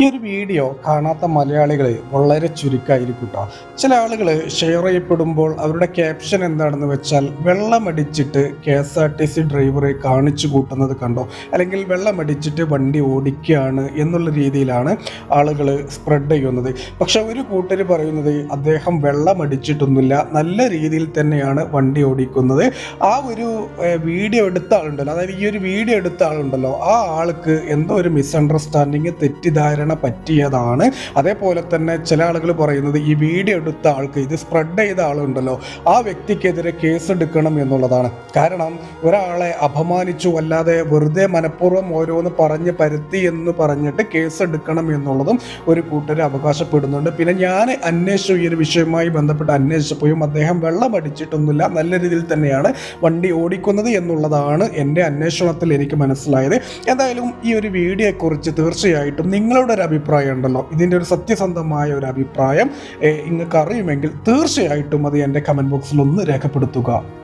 ഈ ഒരു വീഡിയോ കാണാത്ത മലയാളികൾ വളരെ ചുരുക്കമായിരിക്കും കേട്ടോ ചില ആളുകൾ ഷെയർ ചെയ്യപ്പെടുമ്പോൾ അവരുടെ ക്യാപ്ഷൻ എന്താണെന്ന് വെച്ചാൽ വെള്ളമടിച്ചിട്ട് K S R T C ഡ്രൈവറെ കാണിച്ചു കൂട്ടുന്നത് കണ്ടോ? അല്ലെങ്കിൽ വെള്ളമടിച്ചിട്ട് വണ്ടി ഓടിക്കുകയാണ് എന്നുള്ള രീതിയിലാണ് ആളുകൾ സ്പ്രെഡ് ചെയ്യുന്നത്. പക്ഷെ ഒരു കൂട്ടർ പറയുന്നത് അദ്ദേഹം വെള്ളമടിച്ചിട്ടൊന്നുമില്ല നല്ല രീതിയിൽ തന്നെയാണ് വണ്ടി ഓടിക്കുന്നത്. ആ ഒരു വീഡിയോ എടുത്ത ആളുണ്ടല്ലോ. അതായത് ഈ ഒരു വീഡിയോ എടുത്ത ആളുണ്ടല്ലോ. ആ ആൾക്ക് എന്തോ ഒരു മിസ്അണ്ടർസ്റ്റാൻഡിങ് തെറ്റിദ്ധാരണ പറ്റിയതാണ്. അതേപോലെ തന്നെ ചില ആളുകൾ പറയുന്നത് ഈ വീഡിയോ എടുത്ത ആൾക്ക് ഇത് സ്പ്രെഡ് ചെയ്ത ആളുണ്ടല്ലോ ആ വ്യക്തിക്കെതിരെ കേസ് എടുക്കണം എന്നുള്ളതാണ്. കാരണം ഒരാളെ അപമാനിച്ചു അല്ലാതെ വെറുതെ മനഃപൂർവം ഓരോന്ന് പറഞ്ഞ് പരുത്തി എന്ന് പറഞ്ഞിട്ട് കേസ് എടുക്കണം എന്നുള്ളതും ഒരു കൂട്ടർ അവകാശപ്പെടുന്നുണ്ട്. പിന്നെ ഞാൻ അന്വേഷിച്ചു ഈ ഒരു വിഷയവുമായി ബന്ധപ്പെട്ട് അന്വേഷിച്ചപ്പോഴും അദ്ദേഹം വെള്ളം അടിച്ചിട്ടൊന്നുമില്ല. നല്ല രീതിയിൽ തന്നെയാണ് വണ്ടി ഓടിക്കുന്നത് എന്നുള്ളതാണ് എന്റെ അന്വേഷണത്തിൽ എനിക്ക് മനസ്സിലായത്. എന്തായാലും ഈ ഒരു വീഡിയോയെക്കുറിച്ച് തീർച്ചയായിട്ടും നിങ്ങളുടെ ഒരു അഭിപ്രായം ഉണ്ടല്ലോ. ഇതിന്റെ ഒരു സത്യസന്ധമായ ഒരു അഭിപ്രായം നിങ്ങൾക്ക് അറിയുമെങ്കിൽ തീർച്ചയായിട്ടും അത് എന്റെ കമന്റ് ബോക്സിൽ ഒന്ന് രേഖപ്പെടുത്തുക.